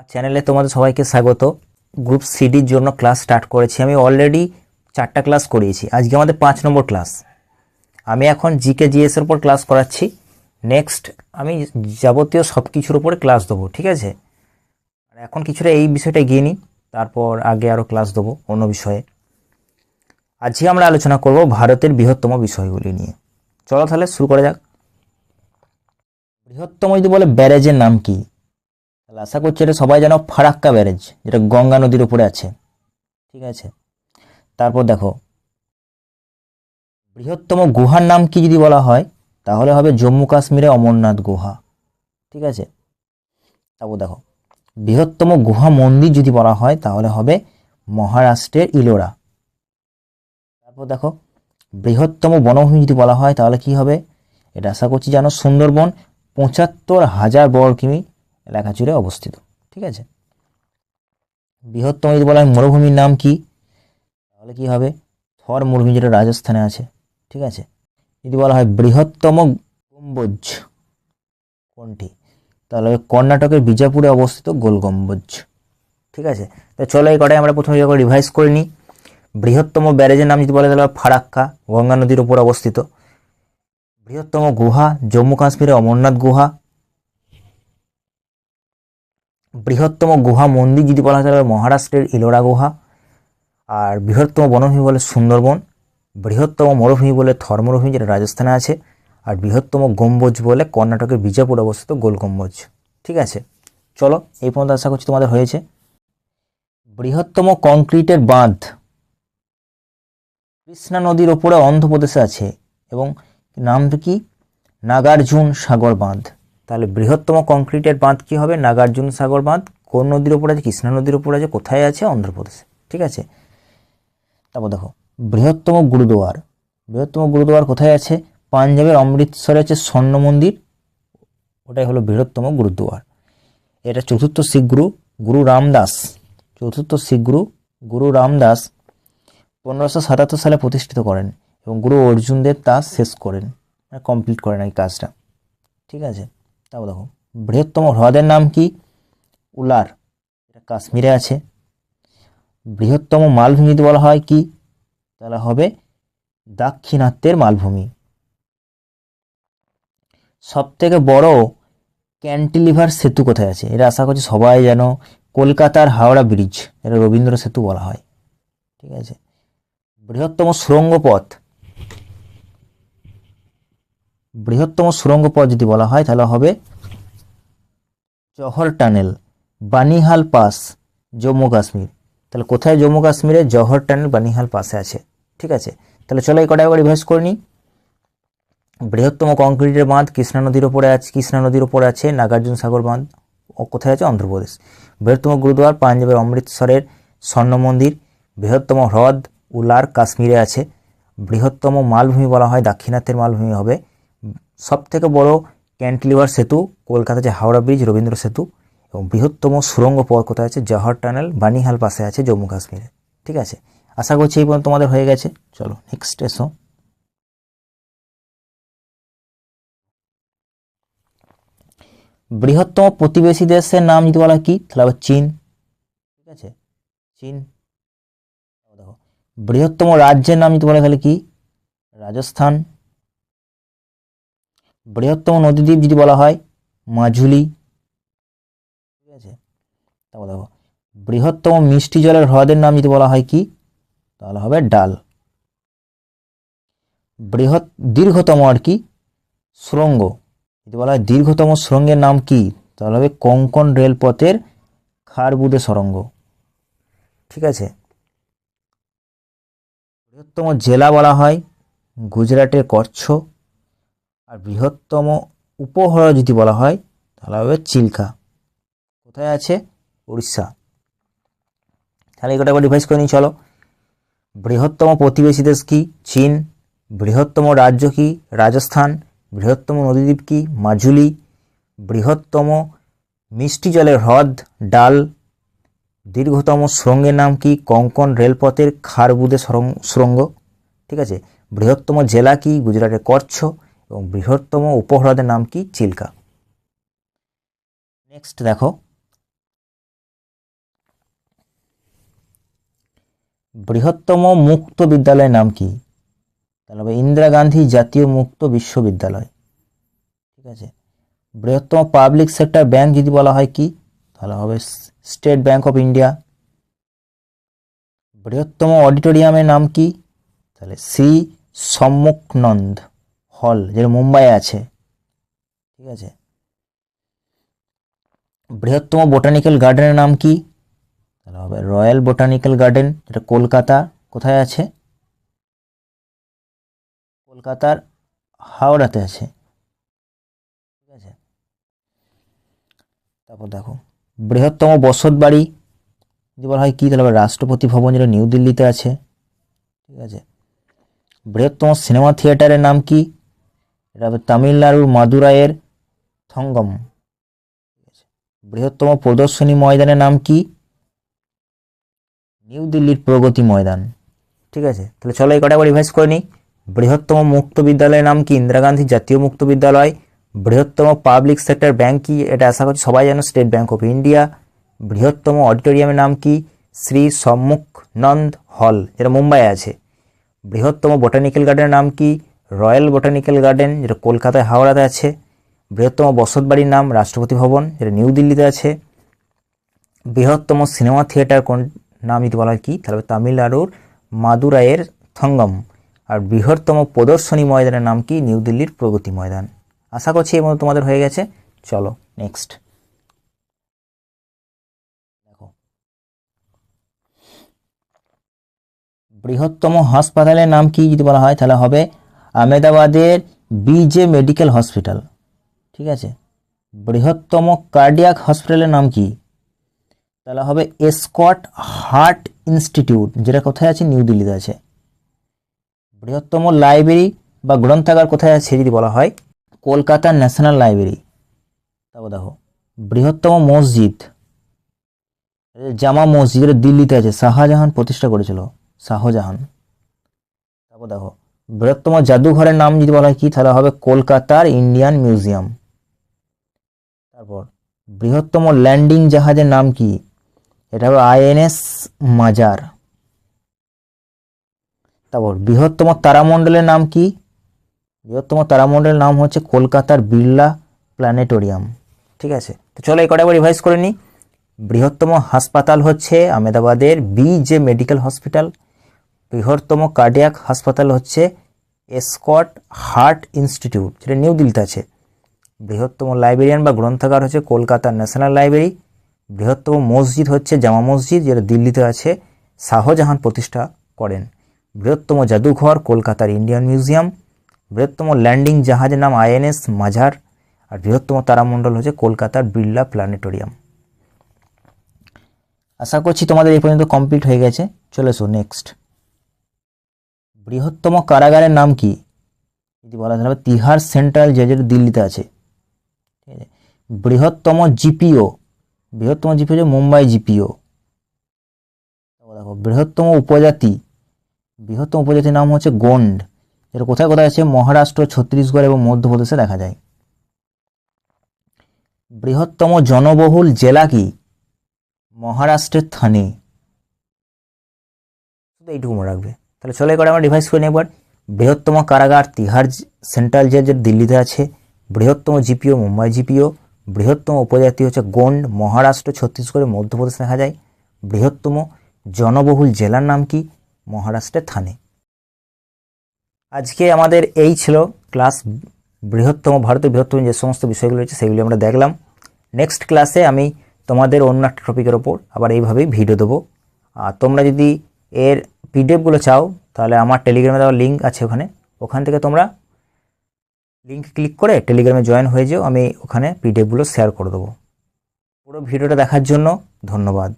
আমার চ্যানেলে তোমাদের সবাইকে স্বাগত। গ্রুপ সিডির জন্য ক্লাস স্টার্ট করেছি। আমি অলরেডি চারটা ক্লাস করিয়েছি। আজকে আমাদের পাঁচ নম্বর ক্লাস আমি এখন জিকে জিএস এর উপর ক্লাস করাচ্ছি। নেক্সট আমি যাবতীয় সব কিছুর উপরে ক্লাস দেবো, ঠিক আছে? আর এখন কিছুটা এই বিষয়টা এগিয়ে নিই। তারপর আগে আরও ক্লাস দেবো অন্য বিষয়ে। আজকে আমরা আলোচনা করব ভারতের বৃহত্তম বিষয়গুলি নিয়ে। চলো তাহলে শুরু করা যাক। বৃহত্তম যদি বলে ব্যারেজের নাম কি? তাহলে আশা করছি এটা সবাই জানো ফারাক্কা ব্যারেজ, যেটা গঙ্গা নদীর উপরে আছে। ঠিক আছে? তারপর দেখো, বৃহত্তম গুহার নাম কি যদি বলা হয়, তাহলে হবে জম্মু কাশ্মীরে অমরনাথ গুহা। ঠিক আছে? তারপর দেখো, বৃহত্তম গুহা মন্দির যদি বলা হয়, তাহলে হবে মহারাষ্ট্রের ইলোরা। তারপর দেখো, বৃহত্তম বনভূমি যদি বলা হয়, তাহলে কি হবে? এটা আশা করছি জানো সুন্দরবন পঁচাত্তর হাজার বর্গ কিমি এলাকা জুড়ে অবস্থিত, ঠিক আছে? বৃহত্তম যদি বলা হয় মরুভূমির নাম কি? তাহলে কি হবে? থর মরুভূমি যেটা রাজস্থানে আছে, ঠিক আছে? যদি বলা হয় বৃহত্তম গম্বুজ কোনটি? তাহলে কর্ণাটকের বিজাপুরে অবস্থিত গোল গম্বুজ, ঠিক আছে? তো চলো এই কটাই আমরা প্রথমে যখন রিভাইজ করে নিই। বৃহত্তম ব্যারেজের নাম যদি বলা তাহলে ফারাক্কা, গঙ্গা নদীর উপর অবস্থিত। বৃহত্তম গুহা, জম্মু কাশ্মীরে অমরনাথ গুহা বৃহত্তম গুহা মন্দির যদি বলা হয় মহারাষ্ট্রের ইলোরা গুহা। আর বৃহত্তম বনভূমি বলে সুন্দরবন, বৃহত্তম মরুভূমি বলে থর মরুভূমি যেটা রাজস্থানে আছে, আর বৃহত্তম গম্বুজ বলে কর্ণাটকের বিজাপুর অবস্থিত গোল গম্বুজ। ঠিক আছে? চলো, এই পর্যন্ত আশা করছি তোমাদের হয়েছে। বৃহত্তম কংক্রিটের বাঁধ কৃষ্ণা নদীর ওপরে অন্ধ্রপ্রদেশে আছে, এবং নাম কি? নাগার্জুন সাগর বাঁধ। তাহলে বৃহত্তম কংক্রিটের বাঁধ কি হবে? নাগার্জুন সাগর বাঁধ। কোন নদীর ওপর আছে? কৃষ্ণা নদীর ওপর আছে? কোথায় আছে? অন্ধ্রপ্রদেশে। ঠিক আছে? তারপর দেখো, বৃহত্তম গুরুদুয়ার। বৃহত্তম গুরুদুয়ার কোথায় আছে? পাঞ্জাবের অমৃতসরে আছে স্বর্ণ মন্দির। ওটাই হলো বৃহত্তম গুরুদুয়ার। এটা চতুর্থ শিখ গুরু গুরু রামদাস। চতুর্থ শিখ গুরু গুরু রামদাস পনেরোশো সাতাত্তর সালে প্রতিষ্ঠিত করেন এবং গুরু অর্জুন দেব তা শেষ করেন। কমপ্লিট করেন এই কাজটা। ঠিক আছে? তাও দেখো। বৃহত্তম হ্রদের নাম কি? উলার, এটা কাশ্মীরে আছে। বৃহত্তম মালভূমি যদি বলা হয় কি? তাহলে হবে দাক্ষিণাত্যের মালভূমি। সব থেকে বড় ক্যান্টিলিভার সেতু কোথায় আছে? এটা আশা করছি সবাই যেন কলকাতার হাওড়া ব্রিজ, এটা রবীন্দ্র সেতু বলা হয়। ঠিক আছে? বৃহত্তম সুড়ঙ্গ পথ বৃহত্তম সুড়ঙ্গ পথ যদি বলা হয়, তাহলে হবে জহর টানেল, বানিহাল পাস, জম্মু কাশ্মীর। তাহলে কোথায় জম্মু কাশ্মীরে জহর টানেল, বানিহাল পাশে আছে? ঠিক আছে? তাহলে চলো এই কটা একবার রিভাইজ করে নিই। বৃহত্তম কংক্রিটের বাঁধ, কৃষ্ণা নদীর ওপরে আছে, কৃষ্ণা নদীর ওপরে আছে, নাগার্জুন সাগর বাঁধ কোথায় আছে? অন্ধ্রপ্রদেশ। বৃহত্তম গুরুদুয়ার, পাঞ্জাবের অমৃতসরের স্বর্ণ মন্দির, বৃহত্তম হ্রদ, উলার, কাশ্মীরে আছে। বৃহত্তম মালভূমি বলা হয়, দাক্ষিণাত্যের মালভূমি হবে। সব থেকে বড় ক্যান্টিলিভার সেতু কলকাতা যে হাওড়া ব্রিজ, রবীন্দ্র সেতু এবং বৃহত্তম সুড়ঙ্গ পথ কোথায় আছে? জহর টানেল, বানিহাল পাশে আছে জম্মু কাশ্মীরে। ঠিক আছে? আশা করছি এই পর্যন্ত তোমাদের হয়ে গেছে। চলো নেক্সট এসো বৃহত্তম প্রতিবেশী দেশের নাম যদি বলা কি? তাহলে হবে চীন। ঠিক আছে? চীন। দেখো, বৃহত্তম রাজ্যের নাম যদি বলা তাহলে কি? রাজস্থান। বৃহত্তম নদীদ্বীপ যদি বলা হয়, মাজুলি। ঠিক আছে? তারপর দেখো, বৃহত্তম মিষ্টি জলের হ্রদের নাম যদি বলা হয় কি? তাহলে হবে ডাল। বৃহৎ, দীর্ঘতম আর কি? সুরঙ্গ যদি বলা হয় দীর্ঘতম সুরঙ্গের নাম কি? তাহলে হবে কোঙ্কন রেলপথের খারবুদে সুরঙ্গ ঠিক আছে? বৃহত্তম জেলা বলা হয় গুজরাটের কচ্ছ। আর বৃহত্তম উপহর যদি বলা হয়, তাহলে হবে চিল্কা। কোথায় আছে? উড়িষ্যা তাহলে এটা একবার ডিভাইস করে নিই, চলো। বৃহত্তম প্রতিবেশী দেশ কি? চীন। বৃহত্তম রাজ্য কি? রাজস্থান। বৃহত্তম নদীদ্বীপ কি? মাজুলি। বৃহত্তম মিষ্টি জলের হ্রদ, ডাল। দীর্ঘতম সুরঙ্গের নাম কি? কঙ্কন রেলপথের খারবুদে সুরঙ্গ ঠিক আছে? বৃহত্তম জেলা কি? গুজরাটের কচ্ছ। এবং বৃহত্তম উপহ্রদের নাম কি? চিল্কা। নেক্সট দেখো। বৃহত্তম মুক্ত বিদ্যালয়ের নাম কি? তাহলে হবে ইন্দিরা গান্ধী জাতীয় মুক্ত বিশ্ববিদ্যালয়। ঠিক আছে? বৃহত্তম পাবলিক সেক্টর ব্যাংক যদি বলা হয় কি? তাহলে হবে স্টেট ব্যাংক অফ ইন্ডিয়া বৃহত্তম অডিটোরিয়ামের নাম কি? তাহলে শ্রী সম্মুখনন্দ। হল, যেটা মুম্বাইয়ে আছে, ঠিক আছে? বৃহত্তম বোটানিক্যাল গার্ডেনের নাম কি? তাহলে হবে রয়্যাল বোটানিক্যাল গার্ডেন যেটা কলকাতা, কোথায় আছে? কলকাতার হাওড়াতে আছে, ঠিক আছে? তারপর দেখো, বৃহত্তম বসত বাড়ি, যদি বলা হয় কী? তাহলে রাষ্ট্রপতি ভবন, যেটা নিউ দিল্লিতে আছে, ঠিক আছে? বৃহত্তম সিনেমা থিয়েটারের নাম কি? এটা হবে তামিলনাড়ুর মাদুরাইয়ের থঙ্গম। বৃহত্তম প্রদর্শনী ময়দানের নাম কি? নিউ দিল্লির প্রগতি ময়দান। ঠিক আছে, তাহলে চলো এই কটা রিভাইজ করে নিই। বৃহত্তম মুক্ত বিদ্যালয়ের নাম কি? ইন্দিরা গান্ধী জাতীয় মুক্ত বিদ্যালয়। বৃহত্তম পাবলিক সেক্টর ব্যাংক কি? এটা আশা করছি সবাই জানো স্টেট ব্যাংক অফ ইন্ডিয়া বৃহত্তম অডিটোরিয়ামের নাম কি? শ্রী সম্মুখ নন্দ হল, যেটা মুম্বাই আছে। বৃহত্তম বোটানিক্যাল গার্ডেনের নাম কি? রয়্যাল বোটানিক্যাল গার্ডেন, যেটা কলকাতায়, হাওড়াতে আছে। বৃহত্তম বসত বাড়ির নাম রাষ্ট্রপতি ভবন, যেটা নিউ দিল্লিতে আছে। বৃহত্তম সিনেমা থিয়েটার কোন নাম যদি বলা হয় কি? তাহলে তামিলনাড়ুর মাদুরাইয়ের থঙ্গম। আর বৃহত্তম প্রদর্শনী ময়দানের নাম কি? নিউ দিল্লির প্রগতি ময়দান। আশা করছি এই মতো তোমাদের হয়ে গেছে। চলো নেক্সট দেখো। বৃহত্তম হাসপাতালের নাম কি যদি বলা হয়? তাহলে হবে আহমেদাবাদের বিজে মেডিকেল হসপিটাল ঠিক আছে? বৃহত্তম কার্ডিয়াক হসপিটালের নাম কি? তাহলে হবে এসকট হার্ট ইনস্টিটিউট যেটা কোথায় আছে? নিউ দিল্লিতে আছে। বৃহত্তম লাইব্রেরি বা গ্রন্থাগার কোথায় আছে? যদি বলা হয়, কলকাতা ন্যাশনাল লাইব্রেরি তারপর দেখো, বৃহত্তম মসজিদ, জামা মসজিদ দিল্লিতে আছে, শাহজাহান প্রতিষ্ঠা করেছিল, শাহজাহান। তারপর দেখো বৃহত্তম জাদুঘরের নাম যদি বলা হয় কি, তাহলে হবে কলকাতার ইন্ডিয়ান মিউজিয়াম। তারপর, বৃহত্তম ল্যান্ডিং জাহাজের নাম কি? এটা হবে আইএনএস মাজার। তারপর, বৃহত্তম তারামণ্ডলের নাম কি? বৃহত্তম তারামণ্ডলের নাম হচ্ছে কলকাতার বিড়লা প্ল্যানেটোরিয়াম। ঠিক আছে? তো চলো এই কটা একবার রিভাইজ করে নিই। বৃহত্তম হাসপাতাল হচ্ছে আহমেদাবাদের বি জে মেডিকেল হসপিটাল। বৃহত্তম কার্ডিয়াক হাসপাতাল হচ্ছে এসকট হার্ট ইনস্টিটিউট যেটা নিউ দিল্লিতে আছে। বৃহত্তম লাইব্রেরিয়ান বা গ্রন্থাগার হচ্ছে কলকাতার ন্যাশনাল লাইব্রেরি বৃহত্তম মসজিদ হচ্ছে জামা মসজিদ, যেটা দিল্লিতে আছে। শাহজাহান প্রতিষ্ঠা করেন। বৃহত্তম জাদুঘর কলকাতার ইন্ডিয়ান মিউজিয়াম বৃহত্তম ল্যান্ডিং জাহাজের নাম আইএনএস মাঝার আর বৃহত্তম তারামণ্ডল হচ্ছে কলকাতার বিড়লা প্ল্যানেটোরিয়াম আশা করছি তোমাদের এই পর্যন্ত কমপ্লিট হয়ে গেছে। চলে এসো নেক্সট বৃহত্তম কারাগারের নাম কি? যদি বলা যায় তিহার সেন্ট্রাল যেটা দিল্লিতে আছে। ঠিক আছে? বৃহত্তম জিপিও বৃহত্তম জিপিও হচ্ছে মুম্বাই জিপিও। দেখো, বৃহত্তম উপজাতি, বৃহত্তম উপজাতির নাম হচ্ছে গোন্ড। যেটা কোথায় কোথায় আছে? মহারাষ্ট্র, ছত্তিশগড় এবং মধ্যপ্রদেশে দেখা যায়। বৃহত্তম জনবহুল জেলা কি? মহারাষ্ট্রের থানে। শুধু এইটুকু মনে রাখবে। তাহলে চলে করে আমরা ডিভাইস করে নেব বৃহত্তম কারাগার তিহার সেন্ট্রাল জেল যেটা দিল্লিতে আছে, বৃহত্তম জিপিও মুম্বাই জিপিও, বৃহত্তম উপজাতি হচ্ছে গোন্ড, মহারাষ্ট্র, ছত্তিশগড়ে মধ্যপ্রদেশ দেখা যায়, বৃহত্তম জনবহুল জেলার নাম কি? মহারাষ্ট্রের থানে। আজকে আমাদের এই ছিল ক্লাস বৃহত্তম, ভারতের বৃহত্তম যে সমস্ত বিষয়গুলো রয়েছে সেগুলি আমরা দেখলাম। নেক্সট ক্লাসে আমি তোমাদের অন্য একটা টপিকের ওপর আবার এইভাবেই ভিডিও দেবো। আর তোমরা যদি এর পিডিএফগুলো চাও, তাহলে আমার টেলিগ্রামে দেওয়া লিঙ্ক আছে ওখানে। ওখান থেকে তোমরা লিঙ্ক ক্লিক করে টেলিগ্রামে জয়েন হয়ে যেও, আমি ওখানে পিডিএফগুলো শেয়ার করে দেবো। পুরো ভিডিওটা দেখার জন্য ধন্যবাদ।